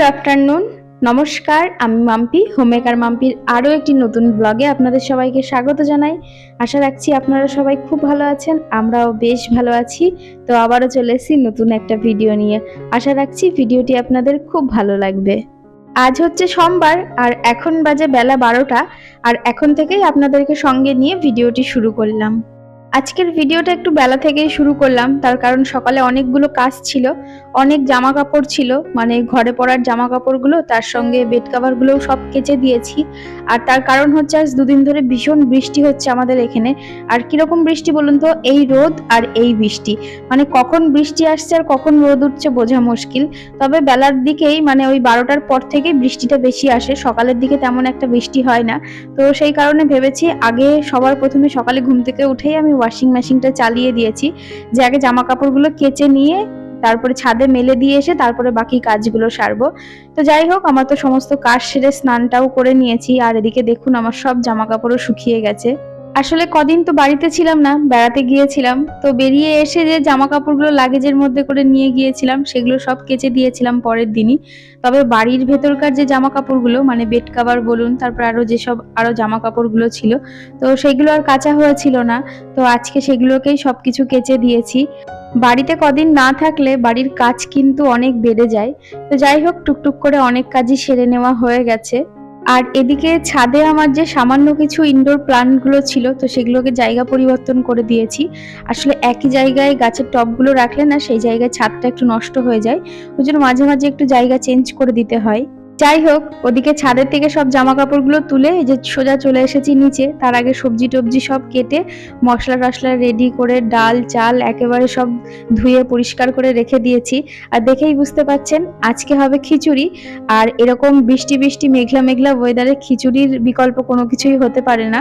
Good afternoon নমস্কার, আমি মাম্পি হোমেকার মাম্পির আরও একটি নতুন ব্লগে আপনাদের সবাইকে স্বাগত জানাই। আশা রাখছি আপনারা সবাই খুব ভালো আছেন, আমরাও বেশ ভালো আছি। তো আবারও চলে এসেছি নতুন একটা ভিডিও নিয়ে। আশা রাখছি ভিডিওটি আপনাদের খুব ভালো লাগবে। আজ হচ্ছে সোমবার, আর এখন বাজে বেলা বারোটা, আর এখন থেকেই আপনাদেরকে সঙ্গে নিয়ে ভিডিওটি শুরু করলাম। আজকের ভিডিওটা একটু বেলা থেকেই শুরু করলাম। তার কারণ সকালে অনেকগুলো কাজ ছিল, অনেক জামা কাপড় ছিল মানে ঘরে পরার জামা কাপড়গুলো তার সঙ্গে বেড কাভারগুলোও সব কেচে দিয়েছি। আর তার কারণ হচ্ছে আজ দুদিন ধরে ভীষণ বৃষ্টি হচ্ছে আমাদের এখানে। আর কীরকম বৃষ্টি বলুন তো, এই রোদ আর এই বৃষ্টি। মানে কখন বৃষ্টি আসছে আর কখন রোদ উঠছে বোঝা মুশকিল। তবে বেলার দিকেই মানে ওই বারোটার পর থেকেই বৃষ্টিটা বেশি আসে। সকালের দিকে তেমন একটা বৃষ্টি হয় না। তো সেই কারণে ভেবেছি আগে সবার প্রথমে সকালে ঘুম থেকে উঠেই আমি ওয়াশিং মেশিনটা চালিয়ে দিয়েছি। যে আগে জামা কাপড়গুলো কেচে নিয়ে তারপরে ছাদে মেলে দিয়ে এসে তারপরে বাকি কাজগুলো সারবো। তো যাই হোক, আমার তো সমস্ত কাজ সেরে স্নানটাও করে নিয়েছি। আর এদিকে দেখুন, আমার সব জামা কাপড়ও শুকিয়ে গেছে। আসলে কদিন তো বাড়িতে ছিলাম না, বেড়াতে গিয়েছিলাম। তো বেরিয়ে এসে যে জামা কাপড়গুলো লাগেজের মধ্যে করে নিয়ে গিয়েছিলাম, সেগুলো সব কেচে দিয়েছিলাম পরের দিনই। তবে বাড়ির ভেতরকার যে জামা কাপড়গুলো মানে বেড কাভার বলুন, তারপর আরও যেসব আরও জামা কাপড়গুলো ছিল, তো সেগুলো আর কাঁচা হয়েছিল না। তো আজকে সেগুলোকেই সব কিছু কেচে দিয়েছি। বাড়িতে কদিন না থাকলে বাড়ির কাজ কিন্তু অনেক বেড়ে যায়। তো যাই হোক, টুকটুক করে অনেক কাজই সেরে নেওয়া হয়ে গেছে। আর এদিকে ছাদে আমার যে সামান্য কিছু ইনডোর প্লান্টগুলো ছিল, তো সেগুলোকে জায়গা পরিবর্তন করে দিয়েছি। আসলে একই জায়গায় গাছের টপগুলো রাখলে না, সেই জায়গায় ছাদটা একটু নষ্ট হয়ে যায়। ওই মাঝে মাঝে একটু জায়গা চেঞ্জ করে দিতে হয়। যাই হোক, ওদিকে ছাদের থেকে সব জামা কাপড়গুলো তুলে এই যে সোজা চলে এসেছি নিচে। তার আগে সবজি টবজি সব কেটে মশলা টশলা রেডি করে ডাল, চাল একেবারে সব ধুয়ে পরিষ্কার করে রেখে দিয়েছি। আর দেখেই বুঝতে পাচ্ছেন, আজকে হবে খিচুড়ি। আর এরকম বৃষ্টি বৃষ্টি, মেঘলা মেঘলা ওয়েদারে খিচুড়ির বিকল্প কোনো কিছুই হতে পারে না।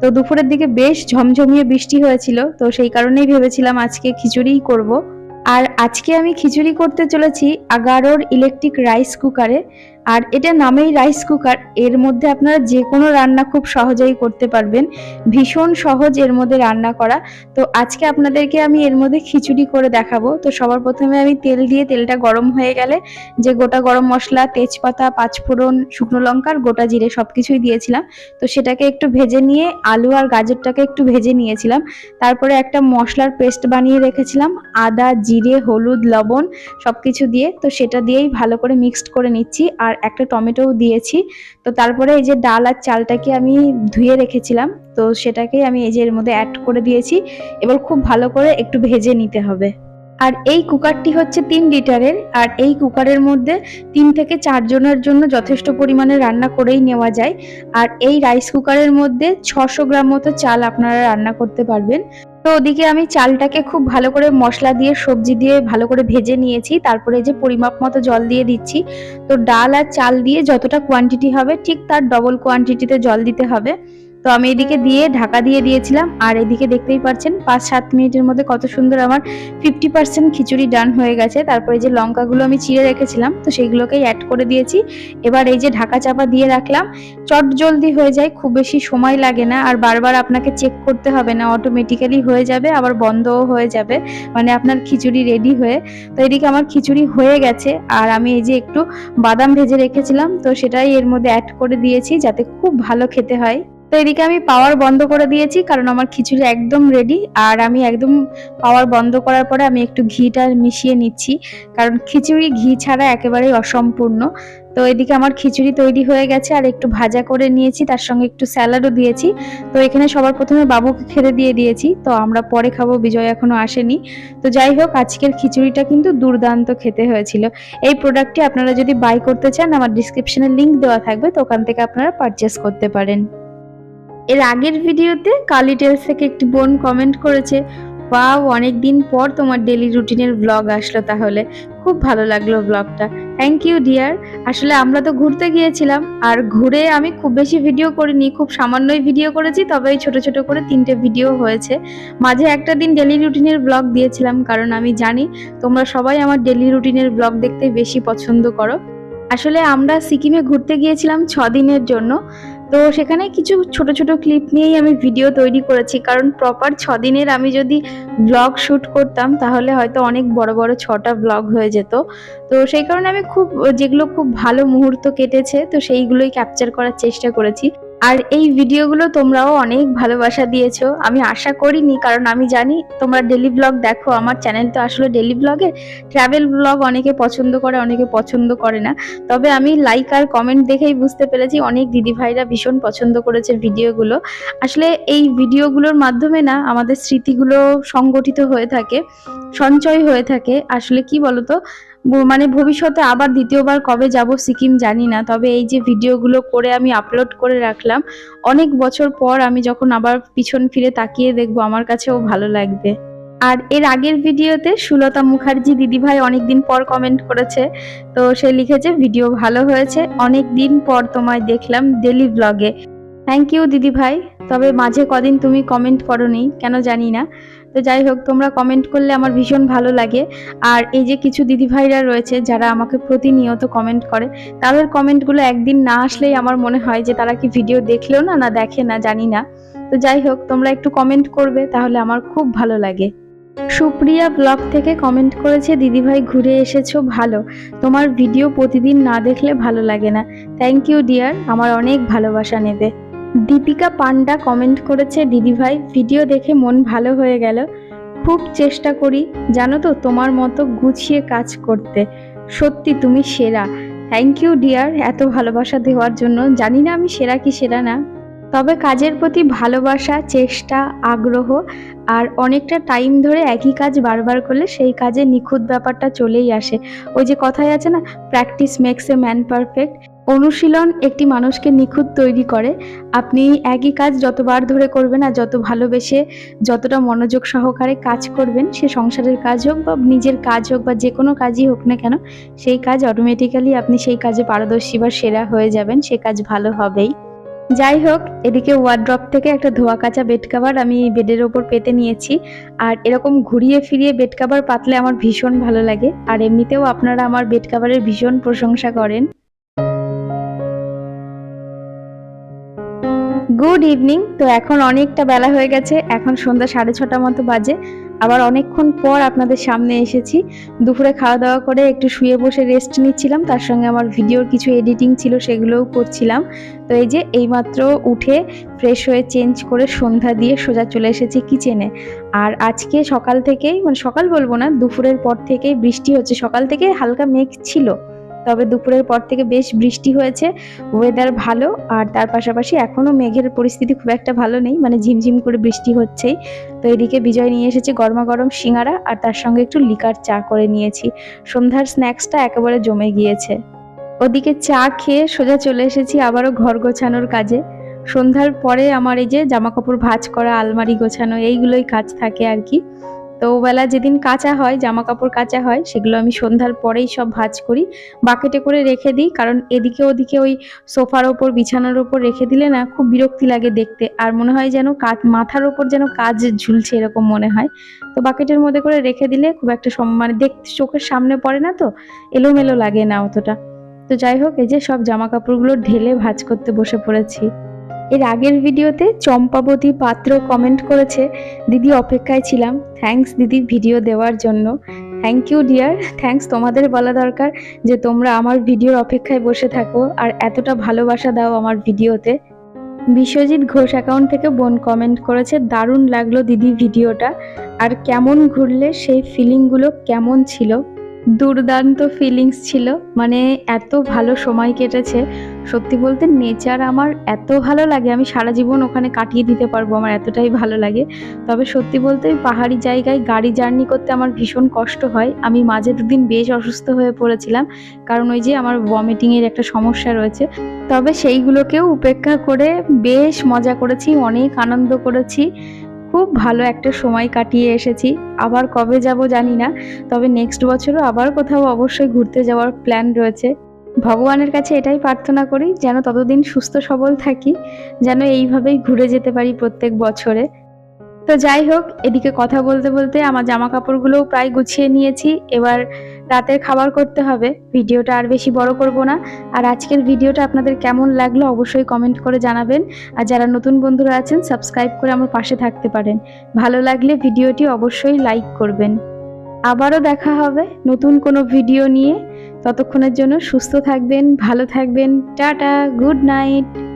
তো দুপুরের দিকে বেশ ঝমঝমিয়ে বৃষ্টি হয়েছিল, তো সেই কারণেই ভেবেছিলাম আজকে খিচুড়িই করব। আর আজকে আমি খিচুড়ি করতে চলেছি আগারোর ইলেকট্রিক রাইস কুকারে আর এটা নামেই রাইস কুকার এর মধ্যে আপনারা যে কোনো রান্না খুব সহজেই করতে পারবেন। ভীষণ সহজ এর মধ্যে রান্না করা। তো আজকে আপনাদেরকে আমি এর মধ্যে খিচুড়ি করে দেখাবো। তো সবার প্রথমে আমি তেল দিয়ে তেলটা গরম হয়ে গেলে যে গোটা গরম মশলা, তেজপাতা, পাঁচফোড়ন, শুকনো লঙ্কার গোটা জিরে সব কিছুই দিয়েছিলাম। তো সেটাকে একটু ভেজে নিয়ে আলু আর গাজরটাকে একটু ভেজে নিয়েছিলাম। তারপরে একটা মশলার পেস্ট বানিয়ে রেখেছিলাম। আদা, জিরে, হলুদ, লবণ সব কিছু দিয়ে। তো সেটা দিয়েই ভালো করে মিক্সড করে নিচ্ছি। আর একটা টমেটোও দিয়েছি। তো তারপরে এই যে ডাল আর চালটাকে আমি ধুয়ে রেখেছিলাম। তো সেটাকেই আমি এই যে এর মধ্যে অ্যাড করে দিয়েছি। এবার খুব ভালো করে একটু ভেজে নিতে হবে। আর এই কুকারটি হচ্ছে তিন লিটারের। আর এই কুকারের মধ্যে তিন থেকে চারজনের জন্য যথেষ্ট পরিমাণে রান্না করেই নেওয়া যায়। আর এই রাইস কুকারের মধ্যে ছশো গ্রাম মতো চাল আপনারা রান্না করতে পারবেন। তো ওদিকে আমি চালটাকে খুব ভালো করে মশলা দিয়ে, সবজি দিয়ে ভালো করে ভেজে নিয়েছি। তারপরে যে পরিমাপ মতো জল দিয়ে দিচ্ছি। তো ডাল আর চাল দিয়ে যতটা কোয়ান্টিটি হবে, ঠিক তার ডবল কোয়ান্টিটিতে জল দিতে হবে। তো আমি এদিকে দিয়ে ঢাকা দিয়ে দিয়েছিলাম, আর এদিকে দেখতেই পাচ্ছেন পাঁচ সাত মিনিটের মধ্যে কত সুন্দর আমার ফিফটি পার্সেন্ট খিচুড়ি ডান হয়ে গেছে। তারপরে যে লঙ্কাগুলো আমি চিড়ে রেখেছিলাম, তো সেইগুলোকেই অ্যাড করে দিয়েছি। এবার এই যে ঢাকা চাপা দিয়ে রাখলাম, চট জলদি হয়ে যায়, খুব বেশি সময় লাগে না, আর বারবার আপনাকে চেক করতে হবে না অটোমেটিক্যালি হয়ে যাবে, আবার বন্ধও হয়ে যাবে মানে আপনার খিচুড়ি রেডি হয়ে। তো এদিকে আমার খিচুড়ি হয়ে গেছে, আর আমি এই যে একটু বাদাম ভেজে রেখেছিলাম, তো সেটাই এর মধ্যে অ্যাড করে দিয়েছি, যাতে খুব ভালো খেতে হয়। তো এদিকে আমি পাওয়ার বন্ধ করে দিয়েছি, কারণ আমার খিচুড়ি একদম রেডি আর আমি একদম পাওয়ার বন্ধ করার পরে আমি একটু ঘিটা মিশিয়ে নিচ্ছি, কারণ খিচুড়ি ঘি ছাড়া একেবারেই অসম্পূর্ণ। তো এদিকে আমার খিচুড়ি তৈরি হয়ে গেছে আর একটু ভাজা করে নিয়েছি, তার সঙ্গে একটু স্যালাডও দিয়েছি। তো এখানে সবার প্রথমে বাবুকে খেতে দিয়ে দিয়েছি, তো আমরা পরে খাব, বিজয় এখনও আসেনি। তো যাই হোক, আজকের খিচুড়িটা কিন্তু দুর্দান্ত খেতে হয়েছিল। এই প্রোডাক্টটি আপনারা যদি বাই করতে চান, আমার ডিসক্রিপশনে লিঙ্ক দেওয়া থাকবে, তো ওখান থেকে আপনারা পারচেস করতে পারেন। এর আগের ভিডিওতে কালি টেলস থেকে একটি বোন কমেন্ট করেছে, ওয়াও অনেক দিন পর তোমার ডেলি রুটিনের ব্লগ আসলো তাহলে। খুব ভালো লাগল ব্লগটা থ্যাংক ইউ ডিয়ার আসলে আমরা তো ঘুরতে গিয়েছিলাম, আর ঘুরে আমি খুব বেশি ভিডিও করিনি, খুব সামান্যই ভিডিও করেছি, তবে এই ছোটো ছোট করে তিনটে ভিডিও হয়েছে। মাঝে একটা দিন ডেলি রুটিনের ব্লগ দিয়েছিলাম, কারণ আমি জানি তোমরা সবাই আমার ডেলি রুটিনের ব্লগ দেখতে বেশি পছন্দ করো। আসলে আমরা সিকিমে ঘুরতে গিয়েছিলাম ছ দিনের জন্য। তো সেখানে কিছু ছোট ছোট ক্লিপ নিয়েই আমি ভিডিও তৈরি করেছি। কারণ প্রপার ছ দিনের আমি যদি ব্লগ শ্যুট করতাম, তাহলে হয়তো অনেক বড় বড় ছটা ব্লগ হয়ে যেত। তো সেই কারণে আমি খুব, যেগুলো খুব ভালো মুহূর্ত কেটেছে, তো সেইগুলোই ক্যাপচার করার চেষ্টা করেছি। আর এই ভিডিওগুলো তোমরাও অনেক ভালোবাসা দিয়েছ। আমি আশা করিনি, কারণ আমি জানি তোমরা ডেলি ব্লগ দেখো, আমার চ্যানেল তো আসলে ডেলি ব্লগে ট্রাভেল ব্লগ অনেকে পছন্দ করে, অনেকে পছন্দ করে না। তবে আমি লাইক আর কমেন্ট দেখেই বুঝতে পেরেছি, অনেক দিদিভাইরা ভীষণ পছন্দ করেছে ভিডিওগুলো। আসলে এই ভিডিওগুলোর মাধ্যমে না, আমাদের স্মৃতিগুলো সংগঠিত হয়ে থাকে, সঞ্চয় হয়ে থাকে। আসলে কি বলতো মানে ভবিষ্যতে আবার দ্বিতীয়বার কবে যাব সিকিম জানি না, তবে এই যে ভিডিওগুলো করে আমি আপলোড করে রাখলাম, অনেক বছর পর আমি যখন আবার পিছন ফিরে তাকিয়ে দেখব, আমার কাছেও ভালো লাগবে। আর এর আগের ভিডিওতে সুলতা মুখার্জি দিদিভাই অনেকদিন পর কমেন্ট করেছে, তো সে লিখেছে, ভিডিও ভালো হয়েছে অনেক দিন পর তোমায় দেখলাম ডেলি ব্লগে থ্যাংক ইউ দিদিভাই, তবে মাঝে কদিন তুমি কমেন্ট করনি, কেন জানি না। তো যাই হোক, তোমরা কমেন্ট করলে আমার ভীষণ ভালো লাগে। আর এই যে কিছু দিদিভাইরা রয়েছে, যারা আমাকে প্রতিনিয়ত কমেন্ট করে, তাদের কমেন্টগুলো একদিন না আসলেই আমার মনে হয় যে তারা কি ভিডিও দেখলেও না না দেখে না, জানি না। তো যাই হোক, তোমরা একটু কমেন্ট করবে, তাহলে আমার খুব ভালো লাগে। সুপ্রিয়া ব্লগ থেকে কমেন্ট করেছে, দিদিভাই ঘুরে এসেছ, ভালো। তোমার ভিডিও প্রতিদিন না দেখলে ভালো লাগে না। থ্যাংক ইউ ডিয়ার আমার অনেক ভালোবাসা নেবে। দীপিকা পান্ডা কমেন্ট করেছে দিদিভাই ভিডিও দেখে মন ভালো হয়ে গেল। খুব চেষ্টা করি, জানো তো, তোমার মতো গুছিয়ে কাজ করতে। সত্যি তুমি সেরা। থ্যাংক ইউ ডিয়ার এত ভালোবাসা দেওয়ার জন্য। জানি না আমি সেরা কি সেরা না। তবে কাজের প্রতি ভালোবাসা, চেষ্টা, আগ্রহ আর অনেকটা টাইম ধরে একই কাজ বারবার করলে সেই কাজে নিখুঁত ব্যাপারটা চলেই আসে। ওই যে কথায় আছে না practice makes a man perfect অনুশীলন একটি মানুষকে নিখুঁত তৈরি করে। আপনি একই কাজ যতবার ধরে করবেন আর যত ভালোবেসে যতটা মনোযোগ সহকারে কাজ করবেন, সে সংসারের কাজ হোক বা নিজের কাজ হোক বা যে কোনো কাজই হোক না কেন, সেই কাজ অটোমেটিক্যালি আপনি সেই কাজে পারদর্শী বা সেরা হয়ে যাবেন, সে কাজ ভালো হবেই। যাই হোক, এদিকে ওয়ার্ড্রপ থেকে একটা ধোয়া কাচা বেড কাভার আমি বেডের ওপর পেতে নিয়েছি। আর এরকম ঘুরিয়ে ফিরিয়ে বেড কাভার পাতলে আমার ভীষণ ভালো লাগে। আর এমনিতেও আপনারা আমার বেড কাভারের ভীষণ প্রশংসা করেন। গুড ইভিনিং তো এখন অনেকটা বেলা হয়ে গেছে। এখন সন্ধ্যা সাড়ে ছটা মতো বাজে। আবার অনেকক্ষণ পর আপনাদের সামনে এসেছি। দুপুরে খাওয়া দাওয়া করে একটু শুয়ে বসে রেস্ট নিচ্ছিলাম। তার সঙ্গে আমার ভিডিওর কিছু এডিটিং ছিল, সেগুলোও করছিলাম। তো এই যে এইমাত্র উঠে ফ্রেশ হয়ে চেঞ্জ করে সন্ধ্যা দিয়ে সোজা চলে এসেছি কিচেনে আর আজকে সকাল থেকেই মানে সকাল বলব না, দুপুরের পর থেকেই বৃষ্টি হচ্ছে। সকাল থেকে হালকা মেঘ ছিল। তবে দুপুরের পর থেকে বেশ বৃষ্টি হয়েছে। ওয়েদার ভালো, আর তার পাশাপাশি এখনও মেঘের পরিস্থিতি খুব একটা ভালো নেই মানে ঝিমঝিম করে বৃষ্টি হচ্ছেই। তো এদিকে বিজয় নিয়ে এসেছে গরমা গরম সিঙ্গারা, আর তার সঙ্গে একটু লিকার চা করে নিয়েছি। সন্ধ্যার স্ন্যাক্সটা একেবারে জমে গিয়েছে। ওদিকে চা খেয়ে সোজা চলে এসেছি আবারও ঘর গোছানোর কাজে। সন্ধ্যার পরে আমার এই যে জামা কাপড় ভাঁজ করা, আলমারি গোছানো, এইগুলোই কাজ থাকে আর কি। তো বেলা যেদিন কাঁচা হয় জামা কাপড় কাঁচা হয়, সেগুলো আমি সন্ধ্যার পরেই সব ভাঁজ করি। বাকেটে করে রেখে দিই, কারণ এদিকে ওদিকে ওই সোফার ওপর, বিছানার ওপর রেখে দিলে না খুব বিরক্তি লাগে দেখতে। আর মনে হয় যেন কাজ মাথার ওপর যেন কাজ ঝুলছে এরকম মনে হয়। তো বাকেটের মধ্যে করে রেখে দিলে খুব একটা মানে দেখতে চোখের সামনে পড়ে না তো, এলোমেলো লাগে না অতটা। তো যাই হোক, এই যে সব জামা কাপড়গুলো ঢেলে ভাঁজ করতে বসে পড়েছি। এর আগের ভিডিওতে চম্পাবতী পাত্র কমেন্ট করেছে, দিদি অপেক্ষায় ছিলাম থ্যাংকস দিদি ভিডিও দেওয়ার জন্য। থ্যাংক ইউ ডিয়ার থ্যাঙ্কস তোমাদের বলা দরকার যে তোমরা আমার ভিডিওর অপেক্ষায় বসে থাকো আর এতটা ভালোবাসা দাও আমার ভিডিওতে। বিশ্বজিৎ ঘোষ অ্যাকাউন্ট থেকে বোন কমেন্ট করেছে, দারুণ লাগল দিদি ভিডিওটা আর কেমন ঘুরলে, সেই ফিলিংগুলো কেমন ছিল? দুর্দান্ত ফিলিংস ছিল মানে এত ভালো সময় কেটেছে সত্যি বলতে নেচার আমার এত ভালো লাগে, আমি সারা জীবন ওখানে কাটিয়ে দিতে পারব, আমার এতটাই ভালো লাগে। তবে সত্যি বলতে পাহাড়ি জায়গায় গাড়ি জার্নি করতে আমার ভীষণ কষ্ট হয়। আমি মাঝে দুদিন বেশ অসুস্থ হয়ে পড়েছিলাম, কারণ ওই যে আমার ভমিটিংয়ের একটা সমস্যা রয়েছে। তবে সেইগুলোকেও উপেক্ষা করে বেশ মজা করেছি, অনেক আনন্দ করেছি। খুব ভালো একটা সময় কাটিয়ে এসেছি। আবার কবে যাব জানি না, তবে নেক্সট বছরও আবার কোথাও অবশ্যই ঘুরতে যাওয়ার প্ল্যান রয়েছে। ভগবানের কাছে এটাই প্রার্থনা করি, যেন ততদিন সুস্থ সবল থাকি, যেন এইভাবেই ঘুরে যেতে পারি প্রত্যেক বছরে। তো যাই হোক, এদিকে কথা বলতে বলতে আমার জামা কাপড়গুলোও প্রায় গুছিয়ে নিয়েছি, এবার রাতের খাবার করতে হবে। ভিডিওটা আর বেশি বড় করব না। আর আজকের ভিডিওটা আপনাদের কেমন লাগল অবশ্যই কমেন্ট করে জানাবেন। আর যারা নতুন বন্ধুরা আছেন সাবস্ক্রাইব করে আমার পাশে থাকতে পারেন। ভালো লাগলে ভিডিওটি অবশ্যই লাইক করবেন। আবারও দেখা হবে নতুন কোনো ভিডিও নিয়ে। ততক্ষণের জন্য সুস্থ থাকবেন ভালো থাকবেন টাটা গুড নাইট।